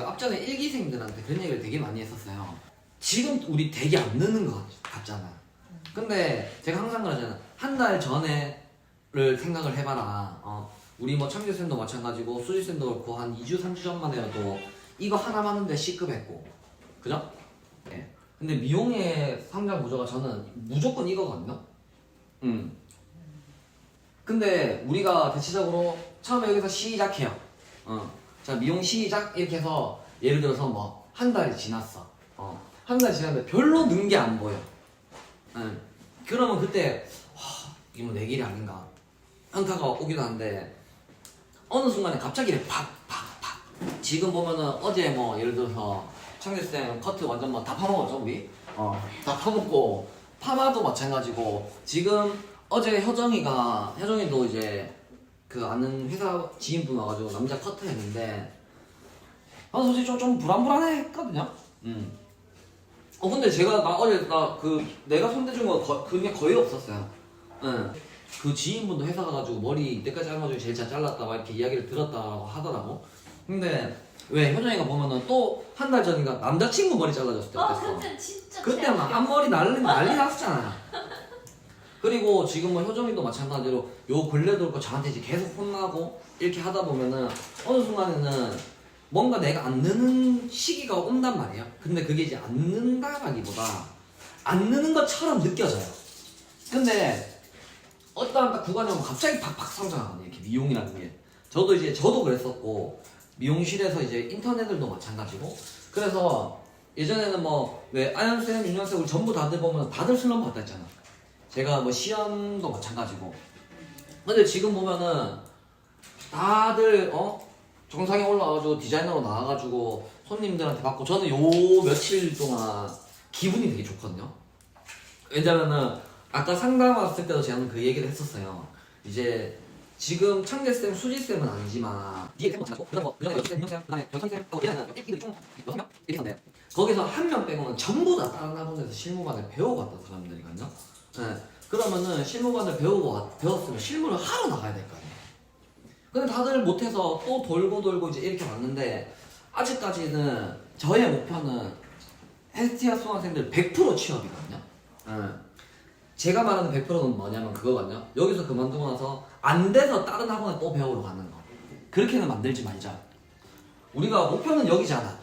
선배들한테 그런 얘기를 되게 많이 했었어요. 지금 우리 되게 안 느는 것 같잖아. 근데 제가 항상 그러잖아. 한 달 전에를 생각을 해봐라. 어, 우리 뭐 청규쌤도 마찬가지고 수지쌤도 그렇고 한 2주, 3주 전만 해도 이거 하나 하는데 C급했고. 그죠? 예. 근데 미용의 성장 구조가 저는 무조건 이거거든요. 음. 근데 우리가 대체적으로 처음에 여기서 시작해요. 어. 자, 미용 시작 이렇게 해서 예를 들어서 뭐 한 달이 지났어. 어. 한 달이 지났는데 별로 는 게 안 보여. 응. 그러면 그때 와, 이게 뭐 내 길이 아닌가 현타가 오기도 한데 어느 순간에 갑자기 팍팍팍 지금 보면은 어제 뭐 예를 들어서 창규쌤 커트 완전 뭐 다 파먹었죠 우리 어다 파먹고 파마도 마찬가지고 지금 어제 효정이가 효정이도 이제 그 아는 회사 지인분 와가지고 남자 커트 했는데 아 솔직히 좀, 좀 불안불안해 했거든요 음. 어 근데 제가 나 어제 나 그 내가 손대준 거 거, 그게 거의 없었어요. 응. 그 지인분도 회사 가가지고 머리 이때까지 중에 제일 잘 잘랐다 막 이렇게 이야기를 들었다고 하더라고. 근데 왜 효정이가 보면은 또 한 달 전인가 남자친구 머리 잘라줬을 때 어? 그때 진짜 그때. 막 앞머리 난리 난리 났었잖아. 그리고 지금 뭐 효정이도 마찬가지로 요 근래도 그렇고 저한테 이제 계속 혼나고 이렇게 하다 보면은 어느 순간에는 뭔가 내가 안 느는 시기가 온단 말이에요. 근데 그게 이제 안 는다라기보다 안 느는 것처럼 느껴져요. 근데 어떠한 딱 구간이 오면 갑자기 팍팍 성장하거든요. 이렇게 미용이라는 게. 저도 이제 저도 그랬었고 미용실에서 이제 인터넷들도 마찬가지고 그래서 예전에는 뭐 왜 아연쌤, 윤영쌤 우리 전부 다들 보면 다들 슬럼프 왔다 했잖아. 제가 뭐 시험도 마찬가지고. 근데 지금 보면은 다들 어 정상에 올라와가지고 디자이너로 나와가지고 손님들한테 받고 저는 요 며칠 동안 기분이 되게 좋거든요. 왜냐면은 아까 상담 왔을 때도 저는 그 얘기를 했었어요. 이제 지금 창대쌤, 수지쌤은 아니지만 뭐 있었는데 거기서 한 명 빼고는 전부 다 다른 학원에서 실무반을 배우고 왔던 사람들이거든요. 네. 그러면은 실무반을 배우고 왔- 배웠으면 실무를 하러 나가야 될 거 아니에요. 근데 다들 못해서 또 돌고 돌고 이제 이렇게 왔는데 아직까지는 저의 목표는 헬스티아 수강생들 100% 취업이거든요. 응. 제가 말하는 100%는 뭐냐면 그거거든요. 여기서 그만두고 나서 안 돼서 다른 학원에 또 배우러 가는 거. 그렇게는 만들지 말자. 우리가 목표는 여기잖아.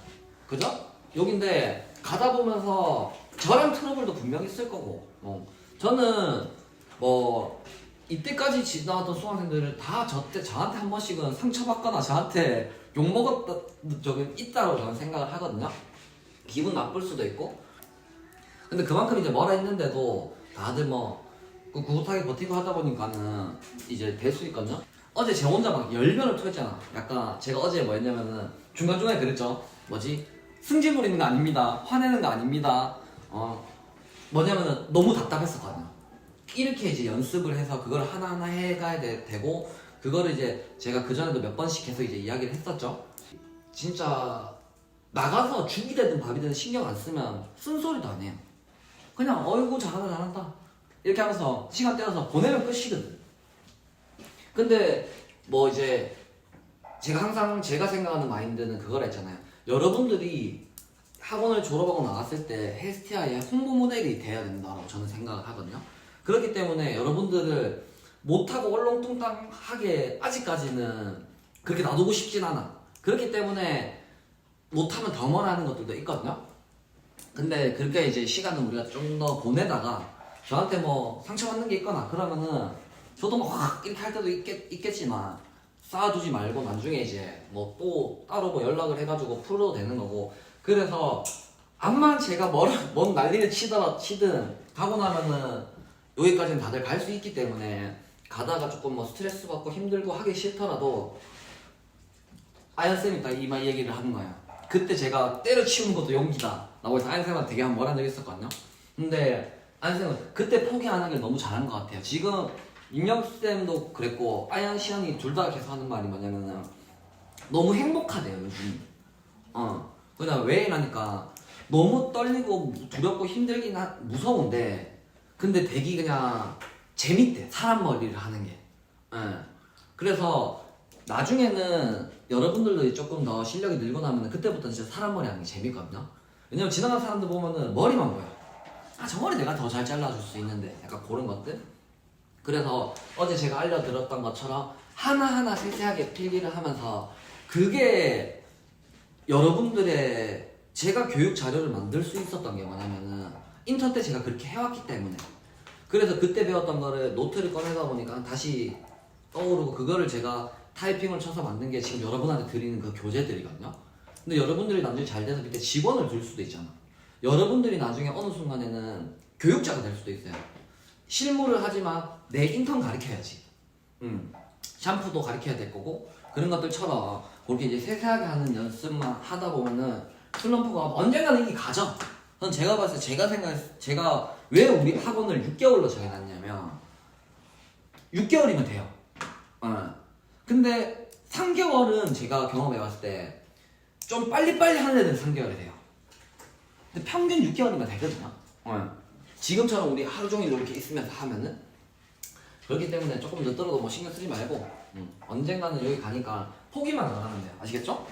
그죠? 여긴데 가다 보면서 저랑 트러블도 분명히 있을 거고. 어. 저는 뭐 이때까지 지나왔던 수강생들을 다 저때 저한테 한 번씩은 상처받거나 저한테 욕 먹었다 적이 있다고 저는 생각을 하거든요. 기분 나쁠 수도 있고. 근데 그만큼 이제 뭐라 했는데도 다들 뭐그 구긋하게 버티고 하다 보니까는 이제 될 수 있거든요. 어제 제 혼자 막 열변을 토했잖아. 약간 제가 어제 뭐 했냐면은 중간중간에 그랬죠. 뭐지? 승질 부리는 거 아닙니다. 화내는 거 아닙니다. 어 뭐냐면은 너무 답답했었거든요. 이렇게 이제 연습을 해서 그걸 하나하나 해가야 되, 되고 그거를 이제 제가 그 전에도 몇 번씩 계속 이제 이야기를 했었죠. 진짜 나가서 죽이 되든 밥이 되든 신경 안 쓰면 쓴소리도 안 해요. 그냥 어이구 잘한다 잘한다 이렇게 하면서 시간 떼어서 보내면 끝이거든. 근데 뭐 이제 제가 항상 제가 생각하는 마인드는 그걸 했잖아요. 여러분들이 학원을 졸업하고 나갔을 때 헬스티아의 홍보 모델이 돼야 된다고 저는 생각을 하거든요. 그렇기 때문에 여러분들을 못하고 얼렁뚱땅하게 아직까지는 그렇게 놔두고 싶진 않아. 그렇기 때문에 못하면 더 뭐라는 것들도 있거든요. 근데 그렇게 이제 시간을 우리가 좀 더 보내다가 저한테 뭐 상처받는 게 있거나 그러면은 저도 막확 이렇게 할 때도 있겠, 있겠지만 쌓아두지 말고 나중에 이제 뭐 또 따로 뭐 연락을 해가지고 풀어도 되는 거고 그래서 암만 제가 뭘, 뭔 난리를 치더라 치든 가고 나면은 여기까지는 다들 갈 수 있기 때문에 가다가 조금 뭐 스트레스 받고 힘들고 하기 싫더라도 아연쌤이 딱이말 얘기를 하는 거야. 그때 제가 때려치우는 것도 용기다. 라고 해서 아연쌤한테 되게 한 뭐라 적이 있었거든요. 근데 아연쌤은 그때 포기하는 게 너무 잘한 것 같아요. 지금 임영쌤도 그랬고 아연 시연이 둘 다 계속 하는 말이 뭐냐면은 너무 행복하대요 요즘. 어. 그냥 왜 이러니까 너무 떨리고 두렵고 힘들긴 하, 무서운데 근데 되게 그냥 재밌대 사람 머리를 하는 게. 예. 그래서 나중에는 여러분들도 조금 더 실력이 늘고 나면 그때부터 진짜 사람 머리 하는 게 재밌거든요. 왜냐면 지나가는 사람들 보면은 머리만 보여. 아, 저 머리 내가 더 잘 잘라줄 수 있는데. 약간 그런 것들. 그래서 어제 제가 알려드렸던 것처럼 하나하나 세세하게 필기를 하면서 그게 여러분들의 제가 교육 자료를 만들 수 있었던 게 뭐냐면은 인턴 때 제가 그렇게 해왔기 때문에 그래서 그때 배웠던 거를 노트를 꺼내다 보니까 다시 떠오르고 그거를 제가 타이핑을 쳐서 만든 게 지금 여러분한테 드리는 그 교재들이거든요. 근데 여러분들이 나중에 잘 돼서 그때 직원을 줄 수도 있잖아. 여러분들이 나중에 어느 순간에는 교육자가 될 수도 있어요. 실무를 하지만 내 인턴 가르쳐야지. 음. 샴푸도 가르쳐야 될 거고 그런 것들처럼 그렇게 이제 세세하게 하는 연습만 하다 보면은 슬럼프가 언젠가는 이게 가죠. 전 제가 봤을 때 제가 생각 제가 왜 우리 학원을 6개월로 정해놨냐면 6개월이면 돼요. 어. 근데 3개월은 제가 경험해봤을 때 좀 빨리빨리 하는 애들은 3개월이 돼요. 근데 평균 6개월이면 되거든요. 어. 지금처럼 우리 하루 종일 이렇게 있으면서 하면은 그렇기 때문에 조금 늦더라도 뭐 신경 쓰지 말고 음, 언젠가는 여기 가니까 포기만 안 하면 돼요. 아시겠죠?